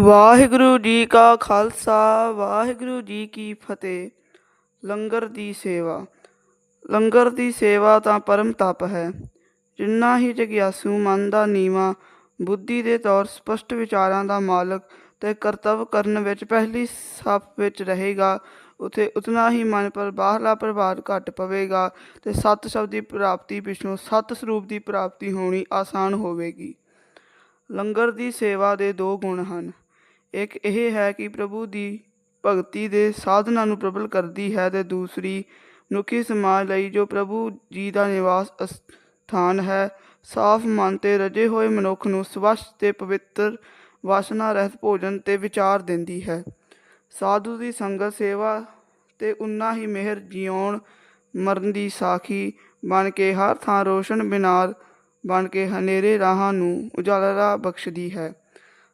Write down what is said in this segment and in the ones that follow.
ਵਾਹਿਗੁਰੂ ਜੀ ਕਾ ਖਾਲਸਾ, ਵਾਹਿਗੁਰੂ ਜੀ ਕੀ ਫਤਿਹ। ਲੰਗਰ ਦੀ ਸੇਵਾ। ਲੰਗਰ ਦੀ ਸੇਵਾ ਤਾਂ ਪਰਮ ਤਪ ਹੈ। ਜਿੰਨਾ ਹੀ ਜਗਿਆਸੂ ਮਨ ਦਾ ਨੀਵਾ, ਬੁੱਧੀ ਦੇ ਤੌਰ ਸਪਸ਼ਟ ਵਿਚਾਰਾਂ ਦਾ ਮਾਲਕ ਤੇ ਕਰਤੱਵ ਕਰਨ ਵਿੱਚ ਪਹਿਲੀ ਸੱਪ ਵਿੱਚ ਰਹੇਗਾ, ਉਥੇ ਉਤਨਾ ਹੀ ਮਨ ਪਰ ਬਾਹਰਲਾ ਪ੍ਰਭਾਵ ਘਟ ਪਵੇਗਾ ਤੇ ਸਤ ਸ਼ਬਦ ਦੀ ਪ੍ਰਾਪਤੀ ਪਿਛੋਂ ਸਤ ਸਰੂਪ ਦੀ ਪ੍ਰਾਪਤੀ ਹੋਣੀ ਆਸਾਨ ਹੋਵੇਗੀ। ਲੰਗਰ ਦੀ ਸੇਵਾ ਦੇ ਦੋ ਗੁਣ ਹਨ। ਇੱਕ ਇਹ ਹੈ ਕਿ ਪ੍ਰਭੂ ਦੀ ਭਗਤੀ ਦੇ ਸਾਧਨਾਂ ਨੂੰ ਪ੍ਰਬਲ ਕਰਦੀ ਹੈ ਤੇ ਦੂਸਰੀ ਮਨੁੱਖੀ ਸਮਾਜ ਲਈ ਜੋ ਪ੍ਰਭੂ ਜੀ ਦਾ ਨਿਵਾਸ ਸਥਾਨ ਹੈ, ਸਾਫ਼ ਮਨ ਤੇ ਰਜੇ ਹੋਏ ਮਨੁੱਖ ਨੂੰ ਸਵੱਛ ਤੇ ਪਵਿੱਤਰ ਵਾਸਨਾ ਰਹਿਤ ਭੋਜਨ ਤੇ ਵਿਚਾਰ ਦਿੰਦੀ ਹੈ। ਸਾਧੂ ਦੀ ਸੰਗਤ ਸੇਵਾ ਤੇ ਉਨਾ ਹੀ ਮਿਹਰ ਜਿਉਣ ਮਰਨ ਦੀ ਸਾਖੀ ਬਣ ਕੇ ਹਰ ਥਾਂ ਰੋਸ਼ਨ ਬਿਨਾਰ ਬਣ ਕੇ ਹਨੇਰੇ ਰਾਹਾਂ ਨੂੰ ਉਜਾਲਾ ਬਖਸ਼ਦੀ ਹੈ।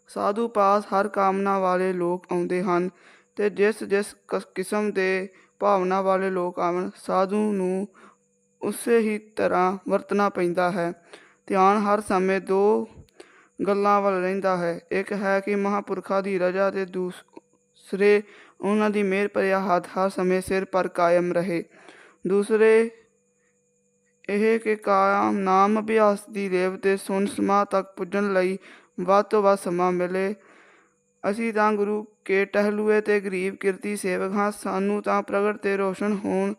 ਸਾਧੂ ਪਾਸ ਹਰ ਕਾਮਨਾ ਵਾਲੇ ਲੋਕ ਆਉਂਦੇ ਹਨ ਤੇ ਜਿਸ ਜਿਸ ਕਿਸਮ ਦੇ ਭਾਵਨਾ ਵਾਲੇ ਲੋਕ ਆਵਣ, ਸਾਧੂ ਨੂੰ ਉਸੇ ਹੀ ਤਰ੍ਹਾਂ ਵਰਤਣਾ ਪੈਂਦਾ ਹੈ। ਧਿਆਨ ਹਰ ਸਮੇਂ ਦੋ ਗੱਲਾਂ ਵੱਲ ਰਹਿੰਦਾ ਹੈ। ਇੱਕ ਹੈ ਕਿ ਮਹਾਪੁਰਖਾਂ ਦੀ ਰਜਾ ਤੇ ਦੂਸਰੇ ਉਹਨਾਂ ਦੀ ਮਿਹਰ ਭਰਿਆ ਹੱਥ ਹਰ ਸਮੇਂ ਸਿਰ ਪਰ ਕਾਇਮ ਰਹੇ। ਦੂਸਰੇ ਇਹ ਕਿ ਕਾਇਮ ਨਾਮ ਅਭਿਆਸ ਦੀ ਰੇਵ ਤੇ ਸੁਣ, ਸਮਾ ਤੱਕ ਪੁੱਜਣ ਲਈ ਵੱਧ ਤੋਂ ਵੱਧ ਸਮਾਂ ਮਿਲੇ। ਅਸੀਂ ਤਾਂ ਗੁਰੂ ਕੇ ਟਹਿਲੂਏ ਤੇ ਗਰੀਬ ਕਿਰਤੀ ਸੇਵਕ ਹਾਂ। ਸਾਨੂੰ ਤਾਂ ਪ੍ਰਗਟ ਤੇ ਰੋਸ਼ਨ ਹੋਣ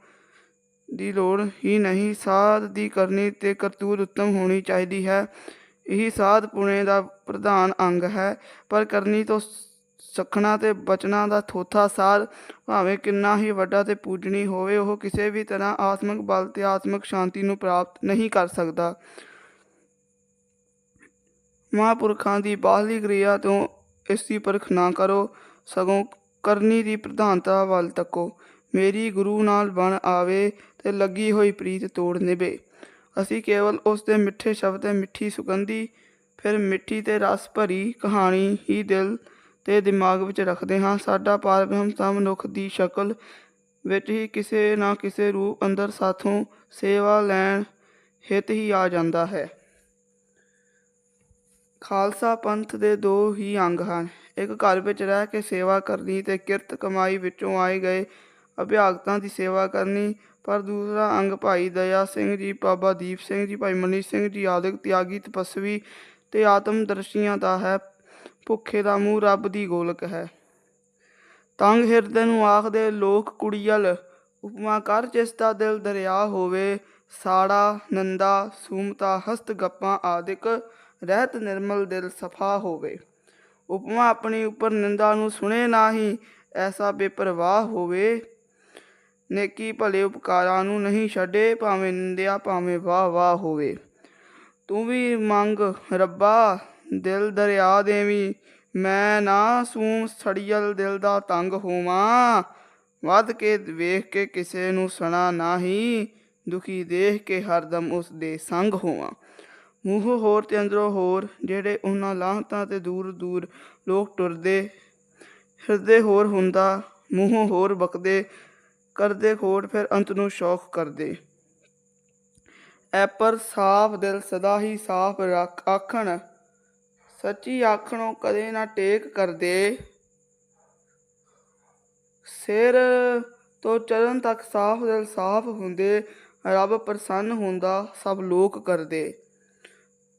ਦੀ ਲੋੜ ਹੀ ਨਹੀਂ। ਸਾਧ ਦੀ ਕਰਨੀ ਤੇ ਕਰਤੂਤ ਉੱਤਮ ਹੋਣੀ ਚਾਹੀਦੀ ਹੈ। ਇਹ ਸਾਧ ਪੁਣੇ ਦਾ ਪ੍ਰਧਾਨ ਅੰਗ ਹੈ। ਪਰ ਕਰਨੀ ਤੋਂ ਸਖਣਾ ਤੇ ਬਚਣਾ ਦਾ ਥੋਥਾ ਸਾਧ ਭਾਵੇਂ ਕਿੰਨਾ ਹੀ ਵੱਡਾ ਤੇ ਪੂਜਣੀ ਹੋਵੇ, ਉਹ ਕਿਸੇ ਵੀ ਤਰ੍ਹਾਂ ਆਤਮਿਕ ਬਲ ਤੇ ਆਤਮਿਕ ਸ਼ਾਂਤੀ ਨੂੰ ਪ੍ਰਾਪਤ ਨਹੀਂ ਕਰ ਸਕਦਾ। ਮਹਾਂਪੁਰਖਾਂ ਦੀ ਬਾਹਲੀ ਕਿਰਿਆ ਤੋਂ ਇਸ ਦੀ ਪਰਖ ਨਾ ਕਰੋ, ਸਗੋਂ ਕਰਨੀ ਦੀ ਪ੍ਰਧਾਨਤਾ ਵੱਲ ਤੱਕੋ। ਮੇਰੀ ਗੁਰੂ ਨਾਲ ਬਣ ਆਵੇ ਤੇ ਲੱਗੀ ਹੋਈ ਪ੍ਰੀਤ ਤੋੜ ਨਿਭੇ। ਅਸੀਂ ਕੇਵਲ ਉਸ ਦੇ ਮਿੱਠੇ ਸ਼ਬਦ ਤੇ ਮਿੱਠੀ ਸੁਗੰਧੀ, ਫਿਰ ਮਿੱਠੀ ਤੇ ਰਸ ਭਰੀ ਕਹਾਣੀ ਹੀ ਦਿਲ ਤੇ ਦਿਮਾਗ ਵਿੱਚ ਰੱਖਦੇ ਹਾਂ। ਸਾਡਾ ਪਾਰਬ੍ਰਹਮ ਤਾਂ ਮਨੁੱਖ ਦੀ ਸ਼ਕਲ ਵਿੱਚ ਹੀ ਕਿਸੇ ਨਾ ਕਿਸੇ ਰੂਪ ਅੰਦਰ ਸਾਥੋਂ ਸੇਵਾ ਲੈਣ ਹਿਤ ਹੀ ਆ ਜਾਂਦਾ ਹੈ। ਖਾਲਸਾ ਪੰਥ ਦੇ ਦੋ ਹੀ ਅੰਗ ਹਨ। ਇੱਕ ਘਰ ਵਿੱਚ ਰਹਿ ਕੇ ਸੇਵਾ ਕਰਨੀ ਤੇ ਕਿਰਤ ਕਮਾਈ ਵਿੱਚੋਂ ਆਏ ਗਏ ਅਭਿਆਗਤਾਂ ਦੀ ਸੇਵਾ ਕਰਨੀ, ਪਰ ਦੂਸਰਾ ਅੰਗ ਭਾਈ ਦਇਆ ਸਿੰਘ ਜੀ, ਬਾਬਾ ਦੀਪ ਸਿੰਘ ਜੀ, ਭਾਈ ਮਨੀ ਸਿੰਘ ਜੀ, ਆਦਿਕ ਤਿਆਗੀ ਤਪਸਵੀ ਤੇ ਆਤਮਦਰਸ਼ੀਆਂ ਦਾ ਹੈ। ਭੁੱਖੇ ਦਾ ਮੂੰਹ ਰੱਬ ਦੀ ਗੋਲਕ ਹੈ। ਤੰਗ ਹਿਰਦੇ ਨੂੰ ਆਖਦੇ ਲੋਕ ਕੁੜੀਅਲ, ਉਪਮਾ ਕਰ ਜਿਸ ਦਾ ਦਿਲ ਦਰਿਆ ਹੋਵੇ, ਸਾੜਾ, ਨੰਦਾ, ਸੂਮਤਾ, ਹਸਤ ਗੱਪਾਂ ਆਦਿਕ ਰਹਿਤ ਨਿਰਮਲ ਦਿਲ ਸਫਾ ਹੋਵੇ। ਉਪਮਾ ਆਪਣੀ ਉੱਪਰ ਨਿੰਦਾ ਨੂੰ ਸੁਣੇ ਨਾ ਹੀ ਐਸਾ ਬੇਪਰਵਾਹ ਹੋਵੇ। ਨੇਕੀ ਭਲੇ ਉਪਕਾਰਾਂ ਨੂੰ ਨਹੀਂ ਛੱਡੇ, ਭਾਵੇਂ ਨਿੰਦਿਆ, ਭਾਵੇਂ ਵਾਹ ਵਾਹ ਹੋਵੇ। ਤੂੰ ਵੀ ਮੰਗ, ਰੱਬਾ, ਦਿਲ ਦਰਿਆ ਦੇਵੀ, ਮੈਂ ਨਾ ਸੂਮ ਸੜੀਅਲ ਦਿਲ ਦਾ ਤੰਗ ਹੋਵਾਂ। ਵੱਧ ਕੇ ਵੇਖ ਕੇ ਕਿਸੇ ਨੂੰ ਸਣਾ ਨਾਹੀ, ਦੁਖੀ ਦੇਖ ਕੇ ਹਰਦਮ ਉਸ ਦੇ ਸੰਗ ਹੋਵਾਂ। ਮੂੰਹ ਹੋਰ ਤੇ ਅੰਦਰੋਂ ਹੋਰ, ਜਿਹੜੇ ਉਹਨਾਂ ਲਾਹਤਾਂ ਤੇ ਦੂਰ ਦੂਰ ਲੋਕ ਟੁਰਦੇ ਹਿਰਦੇ ਹੋਰ ਹੁੰਦਾ, ਮੂੰਹੋਂ ਹੋਰ ਬਕਦੇ ਕਰਦੇ ਖੋਟ ਫਿਰ ਅੰਤ ਨੂੰ ਸ਼ੌਕ ਕਰਦੇ। ਐ ਪਰ ਸਾਫ਼ ਦਿਲ ਸਦਾ ਹੀ ਸਾਫ਼ ਰੱਖ, ਆਖਣ, ਸੱਚੀ ਆਖਣੋਂ ਕਦੇ ਨਾ ਟੇਕ ਕਰਦੇ। ਸਿਰ ਤੋਂ ਚਰਨ ਤੱਕ ਸਾਫ਼ ਦਿਲ ਸਾਫ਼ ਹੁੰਦੇ, ਰੱਬ ਪ੍ਰਸੰਨ ਹੁੰਦਾ, ਸਭ ਲੋਕ ਕਰਦੇ।